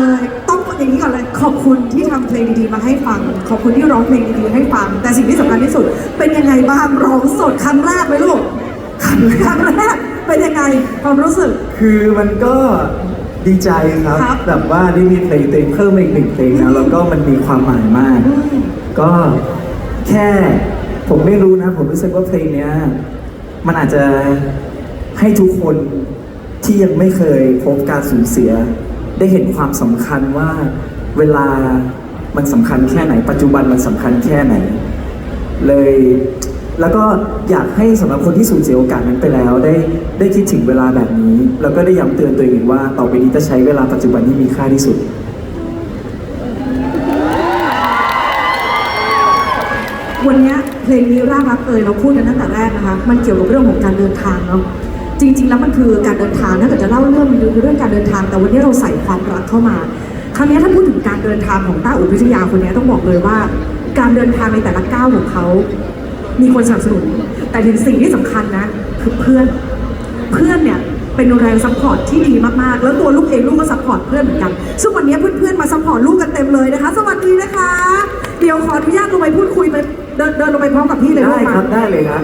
เลย ต้องอย่างนี้ก่อนเลย ขอบคุณที่ทำเพลงดีๆมาให้ฟัง ขอบคุณที่ร้องเพลงดีๆให้ฟัง แต่สิ่งที่สำคัญที่สุด เป็นยังไงบ้างร้องสดครั้งแรกไหมลูกครั้งครั้งแรกเป็นยังไงความรู้สึก คือมันก็ดีใจครับครับแบบว่าได้มีเพลงตัวเองเพิ่มมาอีกหนึ่งเพลงนะแล้วก็มันมีความหมายมาก อืม ก็แค่ผมไม่รู้นะ ผมรู้สึกว่าเพลงเนี้ยมันอาจจะให้ทุกคนที่ยังไม่เคยพบการสูญเสีย ได้เห็นความสำคัญว่าเวลามันสำคัญแค่ไหน ปัจจุบันมันสำคัญแค่ไหน เลยแล้วก็อยากให้สำหรับคนที่สูญเสียโอกาสนั้นไปแล้ว ได้ได้คิดถึงเวลาแบบนี้ แล้วก็ได้ย้ำเตือนตัวเองว่าต่อไปนี้จะใช้เวลาปัจจุบันที่มีค่าที่สุดวันนี้เพลงนี้ร่ารักเอยเราพูดกันตั้งแต่แรกนะคะ มันเกี่ยวกับเรื่องของการเดินทางเนาะ จริง ๆ แล้วมันคือการเดินทางถ้าเกิดจะเล่าเรื่องมันคือเรื่องการเดินทาง แต่วันนี้เราใส่ความรักเข้ามา ครั้งนี้ถ้าพูดถึงการเดินทางของต้าอุพิทยาคนนี้ต้องบอกเลยว่า การเดินทางในแต่ละก้าวของเขา มีคนสนับสนุน แต่ถึงสิ่งที่สำคัญนะ คือเพื่อน เพื่อนเนี่ยเป็นแรงซัพพอร์ตที่ดีมากๆ แล้วตัวลูกเองลูกก็ซัพพอร์ตเพื่อนเหมือนกัน ซึ่งวันนี้เพื่อนๆ มาซัพพอร์ตลูกกันเต็มเลยนะคะ สวัสดีนะคะ เดี๋ยวขออนุญาตลงไปพูดคุยไปเดินเดินลงไปพร้อมกับพี่เลยได้ครับ ได้เลยครับ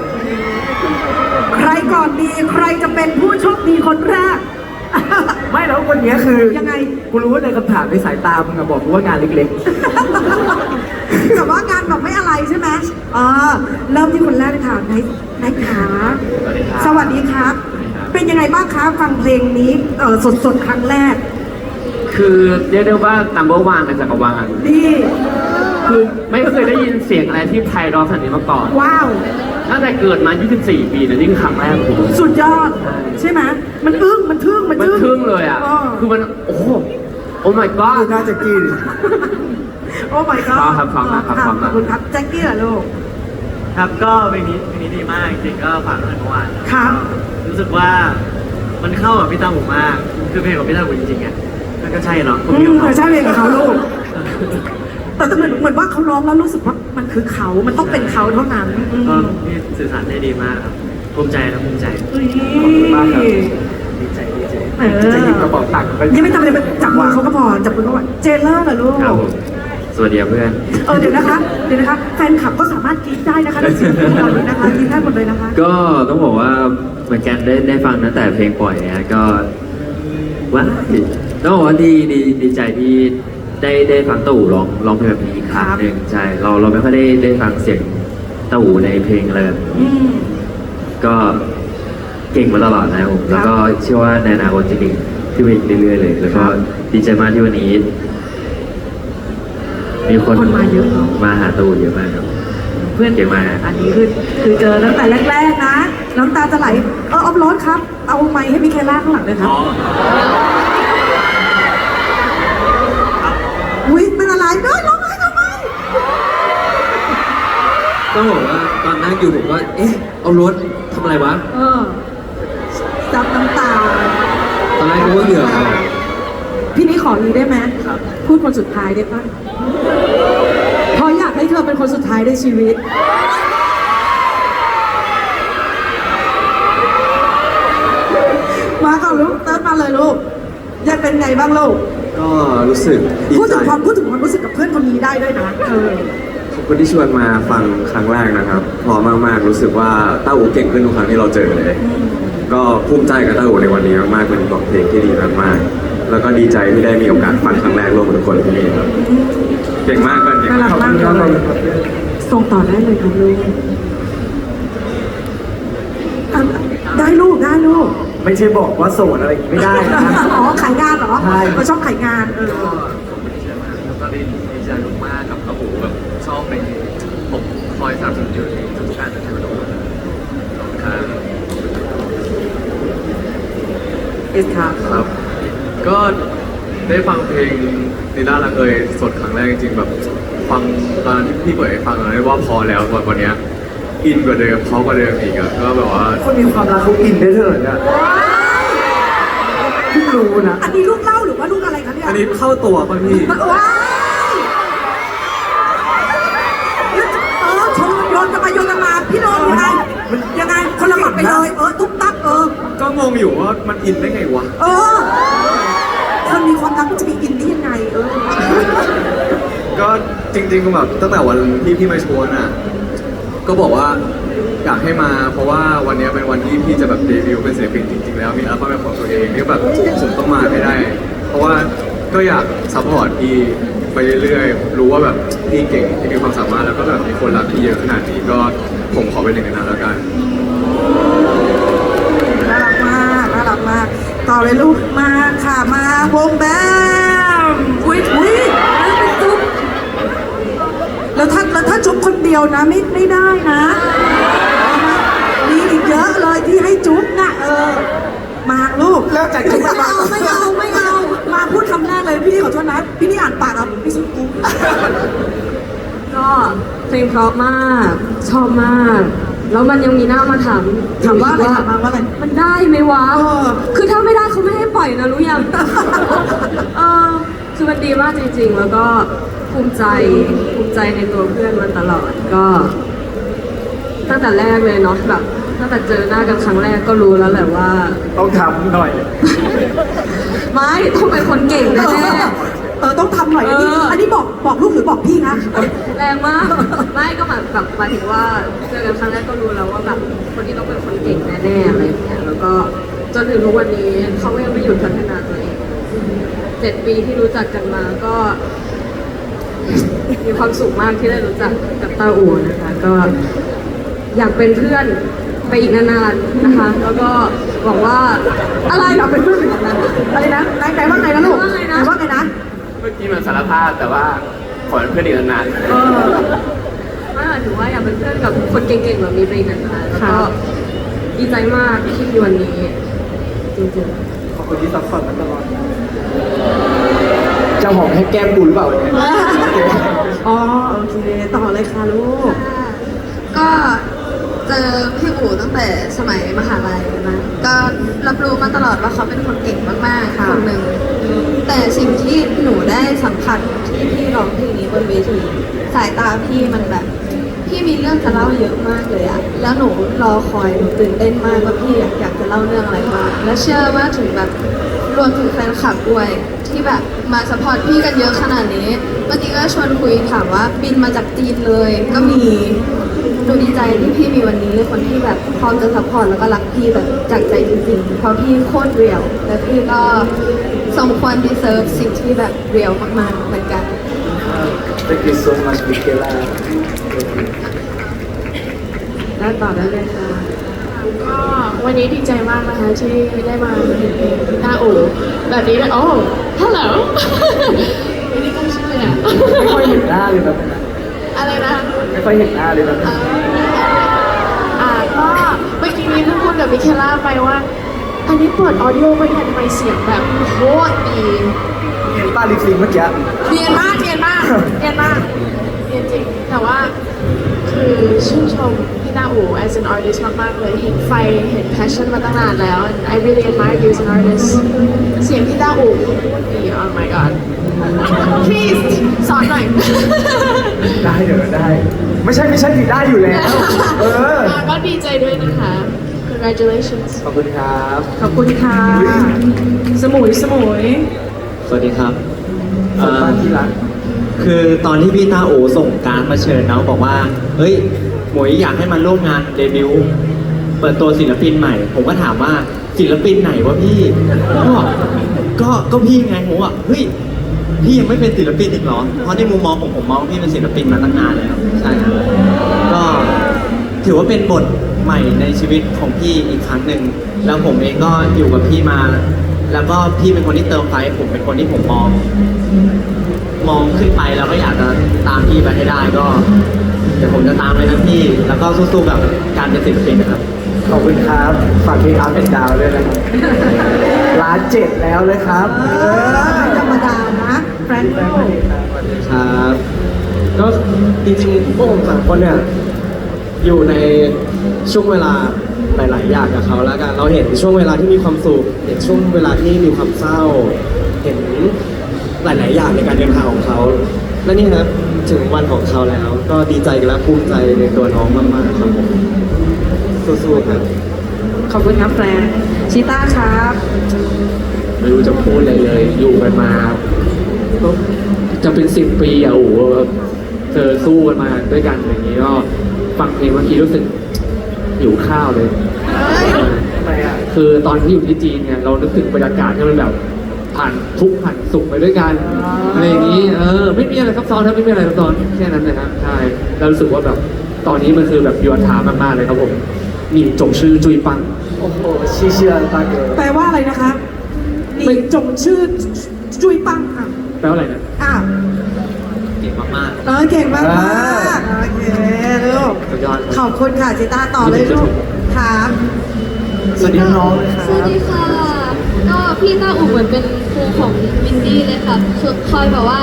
ก่อนดีใครจะเป็นผู้โชคดีคนแรก ไม่แล้ววันนี้คือยังไง กูรู้ว่าในคำถามในสายตามึงอะบอกกูว่างานเล็กแต่ว่างานแบบไม่อะไรใช่ไหมเออเริ่มที่คนแรกเลยค่ะนายนายขาสวัสดีครับสวัสดีครับเป็นยังไงบ้างคะฟังเพลงนี้เออสดๆ ครั้งแรกคือเรียกได้ว่า number one ในจักรวาลดี คือไม่เคยได้ยินเสียงอะไรที่ไพเราะขนาดนี้มาก่อน ว้าว ตั้งแต่เกิดมา 24 ปีเนี่ยนี่คือครั้งแรกของผม สุดยอด ใช่ไหมมันอึ้งมันทึ่งมันมันทึ่งทึ่งเลยอะ คือมัน โอ้โหโอ้ my ๆ god คือน่าจะกิน โอ้ my god พร้อมครับพร้อมครับพร้อมขอบคุณครับแจ็คกี้เหรอลูก ครับก็เพลงนี้เพลงนี้ดีมากจริงๆก็ฟังตั้งแต่เมื่อวานครับรู้สึกว่ามันเข้ากับพี่ตาหมูมาก คือเพลงของพี่ตาหมูจริงๆอะมันก็ใช่เนาะอืมใช่เพลงของเขาลูก แต่เหมือนเหมือนว่าเขาร้องแล้วรู้สึกว่ามันคือเขา มันต้องเป็นเขาเท่านั้นอืมก็พี่สื่อสารได้ดีมากครับภูมิใจนะภูมิใจขอบคุณมากครับดีใจดีใจเออจะหยิบกระเป๋าตังค์ปยังไม่ทำอะไรไปจับมือเขาก็พอจับมือเขาก่อนเจเลอร์เหรอลูก ครับผมสวัสดีครับเพื่อน เออเดี๋ยวนะคะเดี๋ยวนะคะแฟนคลับก็สามารถกรี๊ดได้นะคะในเสียงของเราเลยนะคะกรี๊ดได้หมดเลยนะคะ ก็ต้องบอกว่าเหมือนกันได้ได้ฟังตั้งแต่เพลงปล่อยเนี่ยก็ว้าต้องบอกว่าดีดีดีใจที่ ได้ได้ฟังเต้าหูร้องร้องเพลงแบบนี้อีกครั้งหนึ่งใช่เราเราไม่ค่อยได้ได้ฟังเสียงเต้าหูในเพลงอะไรแบบอืนี้มก็เก่งมาตลอดนะครับผมแล้วก็เชื่อว่าในอนาคตจะเก่งขึ้นไปอีกเรื่อยๆเลย แล้วก็ดีใจมากที่วันนี้ มีคนคนมาเยอะเนอะ มาหาเต้าหูเยอะมากครับ เพื่อนเก่งมากอันนี้คือคือเจอตั้งแต่แรก ๆ นะ น้ำตาจะไหล เออออฟโรดครับ เอาไมค์ให้พี่แคล่าข้างหลังเลยครับอุ้ยเป็นอะไรเด้อร้องไห้ทำไม ต้องบอกว่าตอนนั่งอยู่ผมก็เอ๊ะ เอารถทำอะไรวะ เออจับน้ำตา ตอนแรกก็ว่าเหงื่อออก พี่นี่ขอรีได้ไหมพูดคนสุดท้ายได้ปะเพราะอยากให้เธอเป็นคนสุดท้ายในชีวิต มาก่อนลูกเติร์ดมาเลยลูกอยากเป็นไงบ้างลูก ก็รู้สึกดีพูดใจ ถึงความพูดถึงความรู้สึกกับเพื่อนคนนี้ได้ด้วยนะเออขอบ คุณที่ชวนมาฟังครั้งแรกนะครับพอมากๆรู้สึกว่าต้าอูเก่งขึ้นทุกครั้งที่เราเจอเลย ก็ภูมิใจกับต้าอูในวันนี้มากๆเป็นบทเพลงที่ดีมากๆ แล้วก็ดีใจที่ได้มีโอกาสฟังครั้งแรกร่วมกับทุกคนที่นี่ครับเก่งมากกันเก่งน่ารัมากกมากเลยส่งต่อได้เลยครับลูกอะได้ลูกได้ลูกไม่ใช่บอกว่าโสดอะไรอย่างงี้ไม่ได้นะ อ๋อขายงานเหรอใช่เขาชอบขายงานเออ 130 จุดทุกชาติจะทำดูตรงข้ามอิสค่ะครับ ก็ได้ฟังเพลงดีล่าละเคยสดครั้งแรกจริงแบบฟังตอนที่พี่เปิดให้ฟังเล้ว่าพอแล้วกว่านี้อินกว่าเดิมเพราะกว่าเดิมอีกอะก็แบบว่าคนมีความรักเขาอินได้เถอะเนี่ยเพิ่รู้นะ อันนี้ลูกเล่าหรือว่าลูกอะไรคะเนี่ยอันนี้เข้าตัวป่ะพี่ งงอยู่ว่ามันอินได้ไงวะ เออคนมีความรักมันจะมีอินได้ยังไงก็จริงๆแบบตั้งแต่วันที่พี่มาชวนอะ ก็บอกว่าอยากให้มาเพราะว่าวันนี้เป็นวันที่พี่จะแบบเดบิวต์เป็นศิลปินจริงๆแล้วมีอัลบั้มเป็นของตัวเองที่แบบผมต้องมาให้ได้ เพราะว่าก็อยากซัพพอร์ตพี่ไปเรื่อยๆ รู้ว่าแบบพี่เก่งพี่มีความสามารถแล้วก็แบบมีคนรักพี่เยอะขนาดนี้ก็ผมขอเป็นหนึ่งในนั้นแล้วกัน ต่อเลยลูก มาค่ะ มาวงแบมอุ้ยอุ้ยแล้วเป็นจุ๊บแล้วถ้าแล้วถ้าจุ๊บคนเดียวนะไม่ไม่ได้นะ มีอีกเยอะเลยที่ให้จุ๊บนะเออ มาลูกเริ่มจากจุ๊บไม่มาเอาไม่เอาไม่เอา มาพูดคำแรกเลยพี่ขอโทษนะ พี่นี่อ่านปากอะพี่ซุปกุ๊บก็เพลงเพราะมาก ชอบมาก แล้วมันยังมีหน้ามาถามถามว่าอะไรถามมาว่าอะไร มันได้ไหมวะ เออ คือถ้าไม่ได้เขาไม่ให้ปล่อยนะรู้ยัง เออคือมันดีมากจริง ๆ แล้วก็ภูมิใจภูมิใจในตัวเพื่อนมาตลอดก็ ตั้งแต่แรกเลยเนาะแบบตั้งแต่เจอหน้ากันครั้งแรกก็รู้แล้วแหละว่า ต้องทำหน่อย ไม่ต้องเป็นคนเก่งเอแน่อเออต้องทำหน่อยอันนี้เออ อัอันนี้บอกบอกลูกหรือบอกพี่นะแรงมากไม่ก็แบบแบบหมายถึงว่าเจอกันครั้งแรกก็รู้แล้วว่าแบบคนที่ต้องเป็นคนเก่งแน่ๆอะไรอย่างเงี้ยแล้วก็จนถึงทุกวันนี้เขาก็ยังไม่หยุดพัฒนาตัวเองเจ็ดปีที่รู้จักกันมาก็ มีความสุขมากที่ได้รู้จักกับตาอูนะคะ ก็อยากเป็นเพื่อนไปอีกนานๆนะคะ แล้วก็หวังว่าอะไรอยากเป็นเพื่อนกันนะอะไรนะไหนไหนว่าไงนะลูกว่าไงนะไหว่าไงนะ เมื่อกี้มันสารภาพแต่ว่าขอเป็นเพื่อนอีกนานๆ เออไม่หมายถึงว่าอยากเป็นเพื่อนกับคนเก่งๆแบบนี้ไปอีกนานๆแล้วก็ดีใจมากที่มีวันนี้ จริงๆขอบคุณที่ซัพพอร์ตมาตลอดจะหอมให้แก้มบุญหรือเปล่าเนี่ยอ๋อ โอเค ต่อเลยค่ะลูก ก็เจอพี่อู๋ตั้งแต่สมัยมหาลัยนะ ก็รับรู้มาตลอดว่าเขาเป็นคนเก่งมากๆ ค่ะ คนหนึ่ง แต่สิ่งที่หนูได้สัมผัสที่พี่ร้องเพลงนี้บนเวทีสายตาพี่มันแบบ พี่มีเรื่องจะเล่าเยอะมากเลยอะแล้วหนูรอคอยหนูตื่นเต้นมากว่าพี่อยากอยากจะเล่าเรื่องอะไรบ้างและเชื่อว่าถึงแบบรวมถึงแฟนคลับด้วยที่แบบมาสปอร์ตพี่กันเยอะขนาดนี้เมื่อกี้ก็ชวนคุยถามว่าบินมาจากจีนเลย ก็มีหนูดีใจที่พี่มีวันนี้เลยคนที่แบบพร้อมจะซัพพอร์ตแล้วก็รักพี่แบบจากใจจริงๆเพราะพี่โคตรเรียวและพี่ก็ สมควร deserve สิ่งที่แบบเรียวมากๆเหมือนกัน Thank you so much Michaela ได้ต่อได้เลยค่ะก็วันนี้ดีใจมากนะคะที่ได้มาเห็นหน้าโอแบบนี้เลยโอ้ฮัลโหลไม่ได้ตั้งชื่อเลยอะไม่ค่อยเห็นหน้าเลยแบบนั้นอะไรนะไม่ค่อยเห็นหน้าเลยแบบนั้นอ่าก็เมื่อกี้นี้เพิ่งพูดกับมิเคล่าไปว่า อันนี้เปิดออดิโอไปเนี่ยทำไมเสียงแบบโคตรดีเห็นป้าลิปซิงค์เมื่อกี้เรียนมากเรียนมากเรียนมากเรียนจริง แต่ว่าคือชื่นชมพี่ตาอู as an artist มากๆเลยเห็นไฟเห็น passion มาตั้งนานแล้ว and I really admire you as an artist เสียงพี่ตาอูดี oh my god please สอนหน่อย ได้เดี๋ยวได้ ไม่ใช่ไม่ใช่ผิดได้อยู่แล้ว เอออะก็ดีใจด้วยนะคะ congratulations ขอบคุณครับ ขอบคุณค่ะ สมุยสมุย สวัสดีครับคนบ้านที่รักคือตอนที่พี่ตาโอส่งการดมาเชิญน้องบอกว่า เฮ้ย หมวยอยากให้มาร่วมงานเดบิวต์เปิดตัวศิลปินใหม่ ผมก็ถามว่าศิลปินไหนวะพี่ ก็ก็ก็พี่ไงผมว่าเฮ้ยพี่ยังไม่เป็นศิลปินอีกเหรอ เพราะในมุมมองผมผมมองว่าพี่เป็นศิลปินมาตั้งนานแล้ว ใช่ครับก็ ถือว่าเป็นบทใหม่ในชีวิตของพี่อีกครั้งหนึ่งแล้วผมเองก็อยู่กับพี่มา แล้วก็พี่เป็นคนที่เติมไฟให้ผมเป็นคนที่ผมมอง มองขึ้นไปแล้วก็อยากจะตามพี่ไปให้ได้ก็เดี๋ยวผมจะตามไปนะพี่ แล้วก็สู้ๆกับการเป็นศิลปินนะครับ ขอบคุณครับ ฝากเพลงอัพเป็นดาวด้วยนะครับล้านเจ็ดแล้วเลยครับเออไม่ธรรมดานะแฟรงโกครับ ก็จริงๆพวกผมสามคนเนี่ย อยู่ในช่วงเวลาหลายๆอย่างกับเขาแล้วกัน เราเห็นช่วงเวลาที่มีความสุข เห็นช่วงเวลาที่มีความเศร้า เห็นหลาย ๆ อย่างในการเดินทางของเขา และนี่ครับถึงวันของเขาแล้ว ก็ดีใจและภูมิใจในตัวน้องมาก ๆ ครับผมสู้ๆครับ ขอบคุณครับแฟรงค์ชิต้าครับ ไม่รู้จะพูดอะไรเลย อยู่กันมาก็จะเป็นสิบปีอะโอ้โหเธอสู้กันมาด้วยกันอย่างนี้ก็ ฟังเพลงเมื่อกี้รู้สึกหิวข้าวเลยทำไมอะคือตอนที่อยู่ที่จีนเนี่ยเรานึกถึงบรรยากาศที่มันแบบผ่านทุกข์ผ่านสุขไปด้วยกันอะไรอย่างนี้เออไม่มีอะไรซับซ้อนครับไม่มีอะไรซับซ้อนแค่นั้นนะครับใช่แล้วรู้สึกว่าแบบตอนนี้มันคือแบบยวนทามากๆเลยครับผมนี่จงชื่อจุยปังโอ้โหชีเชียร์ตาเกอแปลว่าอะไรนะคะนี่จงชื่อจุยปังอะแปลว่าอะไรนะอะเก่งมากเออเก่งมากมากโอเคลูก สุดยอดขอบคุณค่ะจิต้าต่อเลยลูกครับสวัสดีน้องๆนะคสรัวัสบดีค่ะ ก็พี่ต้าอูเหมือนเป็นครูของมินดี้เลยค่ะคือคอยแบบว่า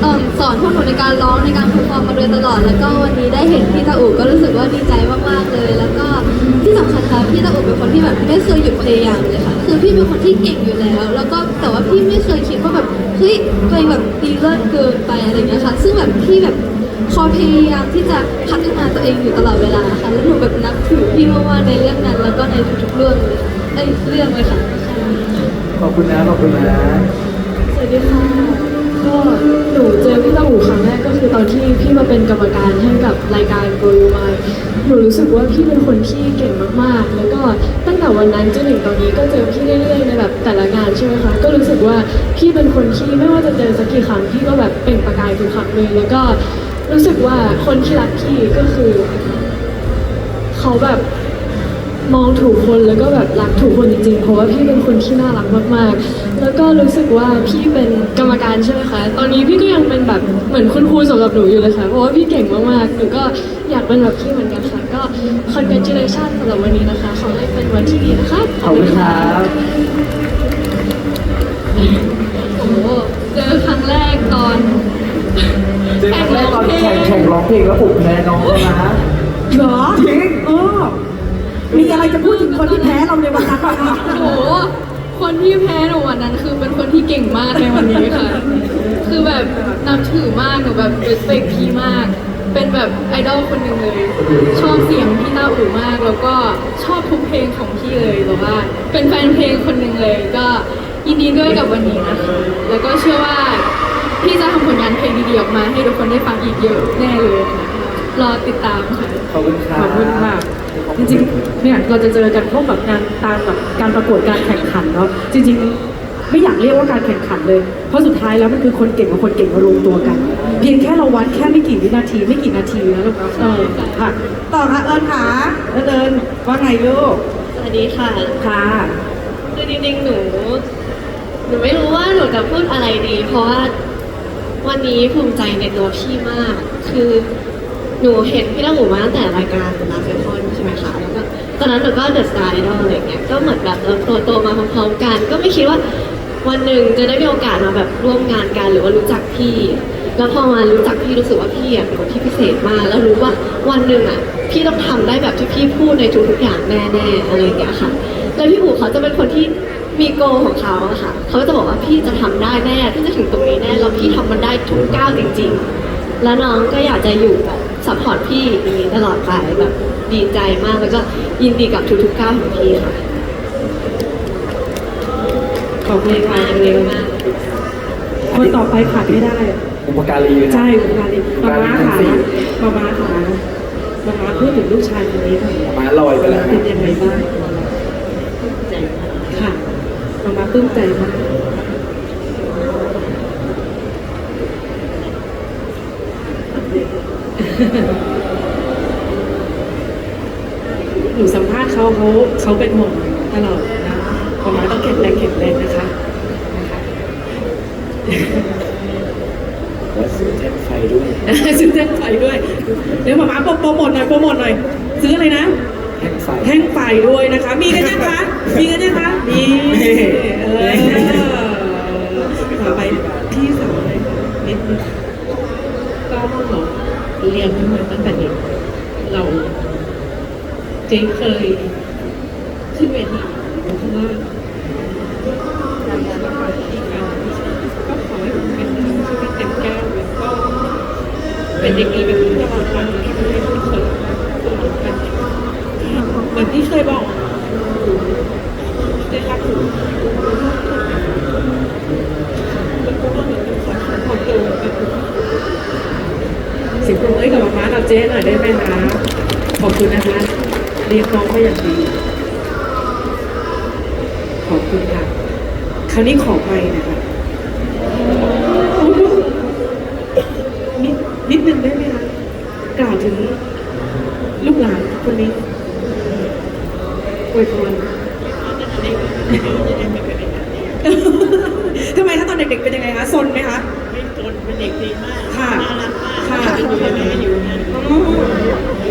เอิ่มสอนพวกหนูในการร้องในการเพอร์ฟอร์มมาโดยตลอด แล้วก็วันนี้ได้เห็นพี่ต้าอูก็รู้สึกว่าดีใจมากๆเลย แล้วก็ที่สำคัญค่ะพี่ต้าอูเป็นคนที่แบบไม่เคยหยุดพยายามเลยค่ะ คือพี่เป็นคนที่เก่งอยู่แล้ว แล้วก็แต่ว่าพี่ไม่เคยคิดว่าแบบเฮ้ยตัวเองแบบดีเลิศเกินไปอะไรอย่างเงี้ยค่ะ ซึ่งแบบพี่แบบ คอยพยายามที่จะพัฒนาตัวเองอยู่ตลอดเวลาค่ะแล้วหนูแบบนับถือพี่มากๆในเรื่องนั้น แล้วก็ในทุกๆเรื่องเลยค่ะเอ้ยเรื่องเลยค่ะขอบคุณนะขอบคุณนะสวัสดีค่ะก็หนูเจอพี่ตาหูครั้งแรกก็คือตอนที่พี่มาเป็นกรรมการให้กับรายการ Go You My หนูรู้สึกว่าพี่เป็นคนที่เก่งมากๆ แล้วก็ตั้งแต่วันนั้นจนถึงตอนนี้ก็เจอพี่เรื่อยๆในแบบแต่ละงานใช่ไหมคะก็รู้สึกว่าพี่เป็นคนที่ไม่ว่าจะเจอสักกี่ครั้งพี่ก็แบบเปล่งประกายทุกครั้งเลยแล้วก็ รู้สึกว่าคนที่รักพี่ก็คือ เขาแบบมองถูกคนแล้วก็แบบรักถูกคนจริงๆ เพราะว่าพี่เป็นคนที่น่ารักมากๆ แล้วก็รู้สึกว่าพี่เป็นกรรมการใช่ไหมคะ ตอนนี้พี่ก็ยังเป็นแบบเหมือนคุณครูสำหรับหนูอยู่เลยค่ะ เพราะว่าพี่เก่งมากๆ หนูก็อยากเป็นแบบพี่เหมือนกันค่ะ ก็ congratulation สำหรับวันนี้นะคะ ขอให้เป็นวันที่ดีนะคะ ขอบคุณครับ โอ้โหเจอครั้งแรกตอน เจอครั้งแรกตอนแข่งแข่ งร้องเพลงแล้วผมแพ้น้องเขานะ เหรอจริง เออมีอะไรจะพูดถึงคนที่แพ้เราในวันนั้นไหมคะโอ้โหคนที่แพ้หนูวันนั้นคือเป็นคนที่เก่งมากในวันนี้ค่ะ คือแบบนับถือมากหนูแบบ respect พี่มาก เป็นแบบไอดอลคนหนึ่งเลย ชอบเสียงพี่ต้าอู่มาก แล้วก็ชอบทุกเพลงของพี่เลยแบบว่า เป็นแฟนเพลงคนหนึ่งเลย ก็ยินดีด้วยกับวันนี้นะคะ แล้วก็เชื่อว่า พี่จะทำผลงานเพลงดีๆออกมาให้ทุกคนได้ฟังอีกเยอะแน่เลยนะคะรอติดตามค่ะ ขอบคุณครับขอบคุณค่ะจริงๆเนี่ยเราจะเจอกันพวกแบบงานตามแบบการประกวดการแข่งขันเนาะจริง ๆ ไม่อยากเรียกว่าการแข่งขันเลย เพราะสุดท้ายแล้วมันคือคนเก่งกับคนเก่งมารวมตัวกัน เพียงแค่เราวัดแค่ไม่กี่วินาทีไม่กี่นาทีนะลูกเนาะเออค่ะต่อค่ะเอิญค่ะเอิญเอิญว่าไงลูกสวัสดีค่ะ ค่ะคือจริงๆ หนู หนูไม่รู้ว่าหนูจะพูดอะไรดี เพราะว่า วันนี้ภูมิใจในตัวพี่มาก คือหนูเห็นพี่ละหมูมาตั้งแต่รายการลาเฟคอนใช่ไหมคะแล้วก็ตอนนั้นหนูก็เดอะสตาร์ไอดอลอะไรเงี้ยก็เหมือนแบบเราโตโตๆมาพร้อมๆกัน ก็ไม่คิดว่าวันหนึ่งจะได้มีโอกาสมาแบบร่วมงานกันหรือว่ารู้จักพี่ แล้วพอมารู้จักพี่รู้สึกว่าพี่อะเป็นคนที่พิเศษมากแล้วรู้ว่าวันหนึ่งอะพี่ต้องทำได้แบบที่พี่พูดในทุกๆอย่างแน่ๆอะไรอย่างเงี้ยค่ะ แล้วพี่อู๋เขาจะเป็นคนที่มีโกของเขาอะค่ะ เขาจะบอกว่าพี่จะทำได้แน่พี่จะถึงตรงนี้แน่แล้วพี่ทำมันได้ทุกก้าวจริง ๆ แล้วน้องก็อยากจะอยู่แบบซัพพอร์ตพี่อย่างนี้ตลอดไปแบบดีใจมากแล้วก็ยินดีกับทุกๆก้าวของพี่ค่ะขอบคุณค่ะเร็วมากคนต่อไปขาดไม่ได้อุปการีนะใช่คุณการีมาม่าค่ะมาม่าค่ะมาม่าพูดถึงลูกชายคนนี้หน่อยมาลอยไปแล้วเป็นยังไงบ้างค่ะมาม่า ปลื้มใจมากหนูสัมภาษณ์เขาเขาเขาเป็นห่วงตลอดนะมาม่าต้องแข็งแรงแข็งแรงนะคะนะคะและซื้อแท่นไฟด้วย ซื้อแท่งไฟด้วย เดี๋ยวหมามาโปรโมทหน่อยโปรโมทหน่อย ซื้ออะไรนะ แท่งไฟด้วยนะคะ มีกันยังคะ มีกันยังคะมีเออต่อไปพี่สาวเลยนิดนึงก็เรียนมาตั้งแต่เด็กเราเจ๊เคยขึ้นเวทีเพราะว่าการงานละครที่การก็ขอให้ผมเป็นชีวิตเต็มแก้วแล้วก็เป็นเด็กดีแบบนี้ตลอดไปที่ไม่เคย มือนที่เคยบอกได้รับรู้แล้วก็เหมือนเป็นคนของตัวเป็นสียงปรบมือให้กับม้ากับเจ๊หน่อยได้ไหมคะขอบคุณนะคะเรียกน้องมาอย่างดี ขอบคุณค่ะ คราวนี้ขอไปนะคะนิดนิดนึงได้ไหมคะกล่าวถึงลูกหลานคนนี้ วยพรทำไมคะตอนเด็กๆเป็นยังไงคะซนไหมคะ ไม่จนเป็นเด็กดีมากค่ะน่ารักมากค่ะอยู่ยังไงอยู่นั่นอ๋อ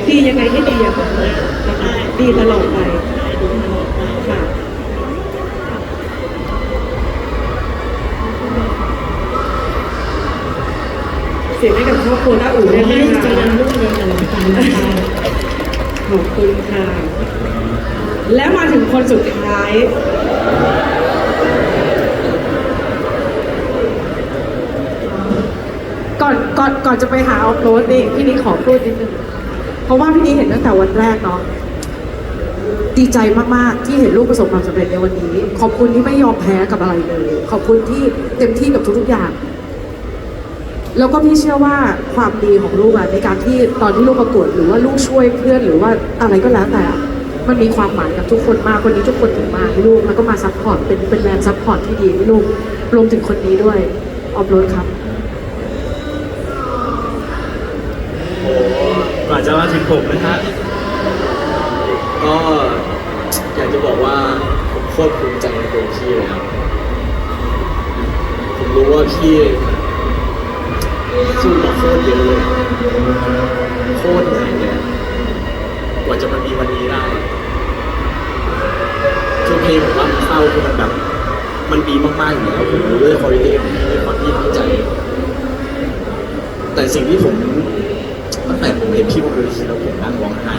ดียังไงให้ดีอะค่ะนะคะดีตลอดไปดูตลอดไปค่ะเสียงให้กับครอบครัวต้าอู่ขได้อไหมให้คะเจริญรุ่งเรืองตลอดกาลนะคะขอบคุณค่ะ และมาถึงคนสุดท้าย ก่อนก่อนก่อนจะไปหาออฟโรดนี่พี่นี้ขอพูดนิดนึงเพราะว่าพี่นี้เห็นตั้งแต่วันแรกเนาะดีใจมาก ๆ ที่เห็นลูกประสบความสำเร็จในวันนี้ ขอบคุณที่ไม่ยอมแพ้กับอะไรเลย ขอบคุณที่เต็มที่กับทุก ๆ อย่าง แล้วก็พี่เชื่อว่าความดีของลูกอะในการที่ตอนที่ลูกประกวดหรือว่าลูกช่วยเพื่อนหรือว่าอะไรก็แล้วแต่ มันมีความหมายกับทุกคนมากคนนี้ทุกคนถึงมาให้ลูกแล้วก็มาซัพพอร์ตเป็นเป็นแรงซัพพอร์ตที่ดีให้ลูกรวมถึงคนนี้ด้วยออฟโรดครับโอ้กว่าจะมาถึงผมนะฮะก็อยากจะบอกว่าผมโคตรภูมิใจในตัวพี่เลยครับผมรู้ว่าพี่สู้มาโคตรเยอะเลยโคตรเหนื่อยเลยกว่าจะมามีวันนี้ได้ ทุกเพลงผมว่ามันเข้าคือมันแบบมันดีมากๆอยู่แล้วผมรู้ด้วยคุณภาพของพี่ด้วยความที่ตั้งใจ แต่สิ่งที่ผมตั้งแต่ผมเห็นพี่บนเวทีแล้วผมนั่งร้องไห้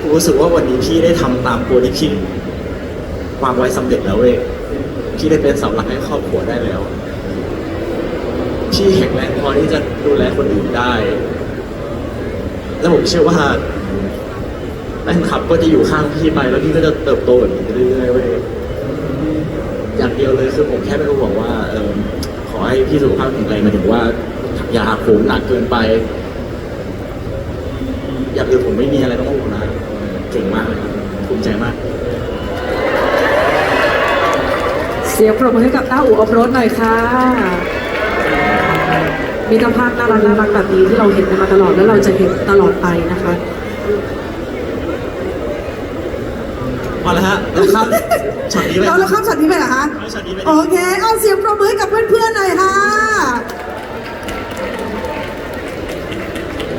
ผมรู้สึกว่าวันนี้พี่ได้ทำตามตัวที่พี่วางไว้สำเร็จแล้วเว้ยพี่ได้เป็นเสาหลักให้ครอบครัวได้แล้วพี่แข็งแรงพอที่จะดูแลคนอื่นได้ แล้วผมเชื่อว่า แฟนคลับก็จะอยู่ข้างพี่ไปแล้วพี่ก็จะเติบโตแบบนี้ไปเรื่อยๆเว้ยอย่างเดียวเลยคือผมแค่ไม่รู้บอกว่าเออขอให้พี่สุขภาพแข็งแรงหมายถึงว่าอย่าหักโหมหนักเกินไป อย่างอื่นผมไม่มีอะไรต้องห่วงนะเก่งมากเลยภูมิใจมาก เสียงปรบมือให้กับต้าอู่ออฟโรดหน่อยค่ะ มีตภาพน่ารักน่ารักแบบนี้ที่เราเห็นกันมาตลอดแล้วเราจะเห็นตลอดไปนะคะ พอแล้วฮะแล้วครับช็อตนี้ไปเราเราข้ามช็อตนี้ไปเหรอคะเอาช็อตนี้ไปโอเค เอาเสียงปรบมือให้กับเพื่อนๆหน่อยค่ะ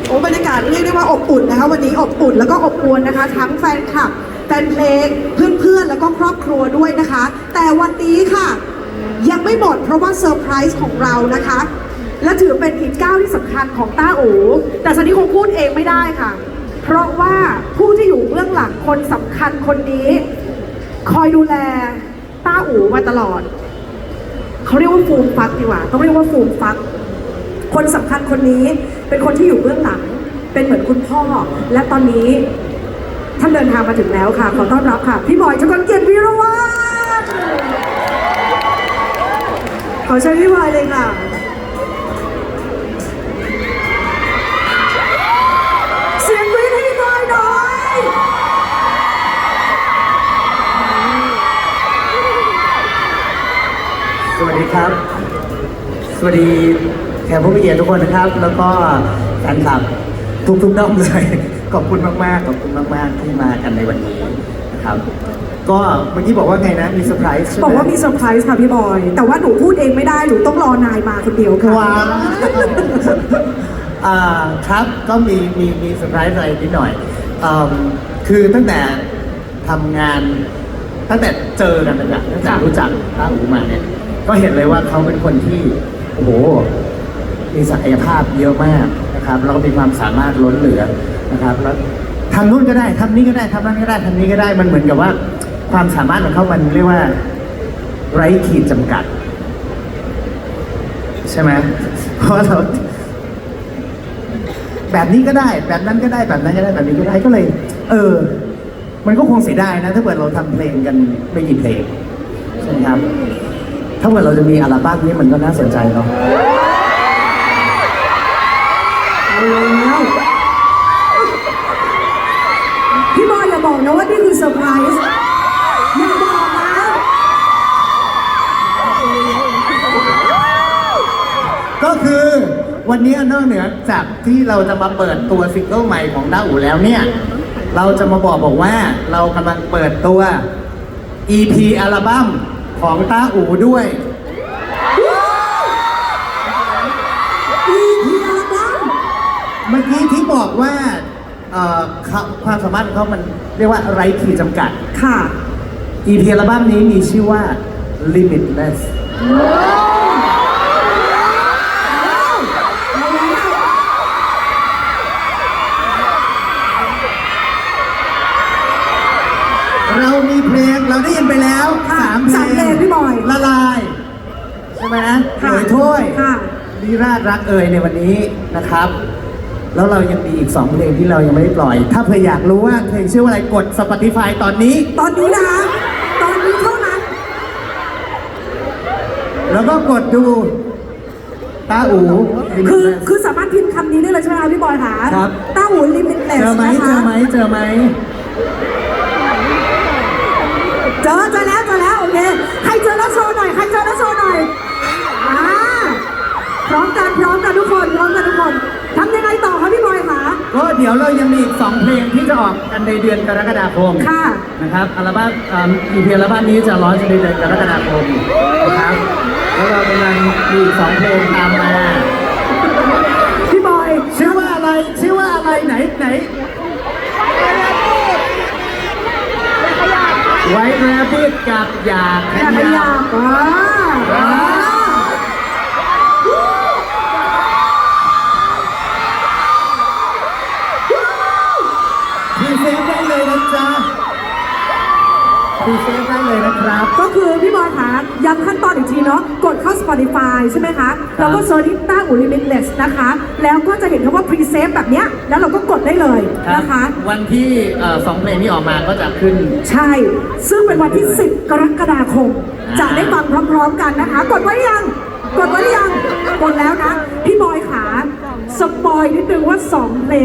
โอ้บรรยากาศเรียกได้ว่าอบอุ่นนะคะ วันนี้อบอุ่นแล้วก็อบอวลนะคะ ทั้งแฟนคลับแฟนเพลงเพื่อนๆแล้วก็ครอบครัวด้วยนะคะ แต่วันนี้ค่ะ ยังไม่หมดเพราะว่าเซอร์ไพรส์ของเรานะคะ และถือเป็นอีกก้าวที่สำคัญของต้าอูแต่สันนี้คงพูดเองไม่ได้ค่ะ เพราะว่าผู้ที่อยู่เบื้องหลังคนสำคัญคนนี้ คอยดูแลต้าอูมาตลอด เขาเรียกว่าฟูมฟักดีกว่า ต้องเรียกว่าฟูมฟัก คนสำคัญคนนี้เป็นคนที่อยู่เบื้องหลัง เป็นเหมือนคุณพ่อ และตอนนี้ท่านเดินทางมาถึงแล้วค่ะ ขอต้อนรับค่ะ พี่บอยชกรเกียรติวีรวัฒน์ขอเชิญพี่บอยเลยค่ะ ครับ สวัสดีแขกผู้มีเกียรติทุกคนนะครับ แล้วก็แฟนคลับทุกทุกๆด้อมเลย ขอบคุณมากๆขอบคุณมากๆที่มากันในวันนี้นะครับ ก็เมื่อกี้บอกว่าไงนะมีเซอร์ไพรส์ใช่ไหมบอกว่ามีเซอร์ไพรส์ค่ะพี่บอย แต่ว่าหนูพูดเองไม่ได้ หนูต้องรอนายมาคนเดียวค่ะ ว้าวอ่าครับก็มีมีมีเซอร์ไพรส์อะไรนิดหน่อยอืมคือตั้งแต่ทำงานตั้งแต่เจอกันนะตั้งแต่รู้จักต้าหูมาเนี่ย ก็เห็นเลยว่าเขาเป็นคนที่โอ้โหมีศักยภาพเยอะมากนะครับแล้วก็มีความสามารถล้นเหลือนะครับแล้วทำนู่นก็ได้ทำนี่ก็ได้ทำนั่นก็ได้ทำนี้ก็ได้มันเหมือนกับว่า ความสามารถของเขามันเรียกว่า ไร้ขีดจำกัด ใช่ไหมเพราะเราแบบนี้ก็ได้ แบบนั้นก็ได้แบบนั้นก็ได้แบบนี้ก็ได้ก็เลย เออ มันก็คงเสียดายนะ ถ้าเกิดเราทำเพลงกันไม่กี่เพลงใช่ไหมครับ ถ้าเกิดเราจะมีอัลบั้มนี้มันก็น่าสนใจเนาะเอาแล้วพี่บอยอย่าบอกนะว่านี่คือเซอร์ไพรส์อย่าบอกนะก็คือวันนี้นอกเหนือจากที่เราจะมาเปิดตัวซิงเกิลใหม่ของด้าอูแล้วเนี่ย เราจะมาบอกบอกว่าเรากำลังเปิดตัว EP อัลบั้ม ของต้าอูด้วย EP อัลบั้มเมื่อกี้ที่บอกว่าเอ่อเขาความสามารถของเขามันเรียกว่าไร้ขีดจำกัด ค่ะ EP อัลบั้มนี้มีชื่อว่า Limitless เรามีเพลงเราได้ยินไปแล้ว ค่ะสามสามเพลงพี่บอย ละลาย ใช่ไหมค่ะเอ่ยถ้วยค่ะดีราดรักเอ่ยในวันนี้นะครับ แล้วเรายังมีอีกสองเพลงที่เรายังไม่ได้ปล่อย ถ้าเพื่ออยากรู้ว่าเพลงชื่อว่าอะไรกด Spotify ตอนนี้ ตอนนี้นะคะตอนนี้เท่านั้น แล้วก็กดดูตาอูคือคือสามารถพิมพ์คำนี้ได้เลยใช่ไหมคะพี่บอยคะครับ ต้าหูลิมิตเลสเจอไหมนะเจคะอไหมเจอไหม เจอเจอแล้วเจอแล้วโอ เค ใครเจอแล้วโชว์หน่อย ใครเจอแล้วโชว์หน่อยอ่าพร้อมกันพร้อมกันทุกคนพร้อมกันทุกคนทำยังไงต่อคะพี่บอยคะ ก็เดี๋ยวเรายังมีอีก 2 เพลงที่จะออกกันในเดือนกรกฎาคมค่ะ นะครับอัลบั้มอีพีอัลบั้มนี้จะร้อนในเดือนกรกฎาคมนะครับแล้วเรากำลังมีอีก2เพลงตามมาพี่บอยชื่อว่าอะไรชื่อว่าอะไรไหนไหนไว้แรบบิด กับอยากอยากขยับอ่าอ่า พรีเซนต์ได้เลยนะจ๊ะ พรีเซนต์ได้เลยนะครับ ก็คือพี่บอยคะย้ำขั้นตอนอีกทีเนาะกดเข้า Spotify ใช่ไหมคะแล้วก็เซิร์ชต้าอูลิมิตเลสนะคะ แล้วก็จะเห็นคำว่า pre save แบบเนี้ยแล้วเราก็กดได้เลยนะคะ วันที่เอ่อสองเพลงนี้ออกมาก็จะขึ้น ใช่ ซึ่งเป็นวันที่ 10 กรกฎาคม จะได้ฟังพร้อมๆกันนะคะ กดไว้หรือยัง กดไว้หรือยัง กดแล้วนะ พี่บอยขาสปอยนิดนึงว่า 2 เพลง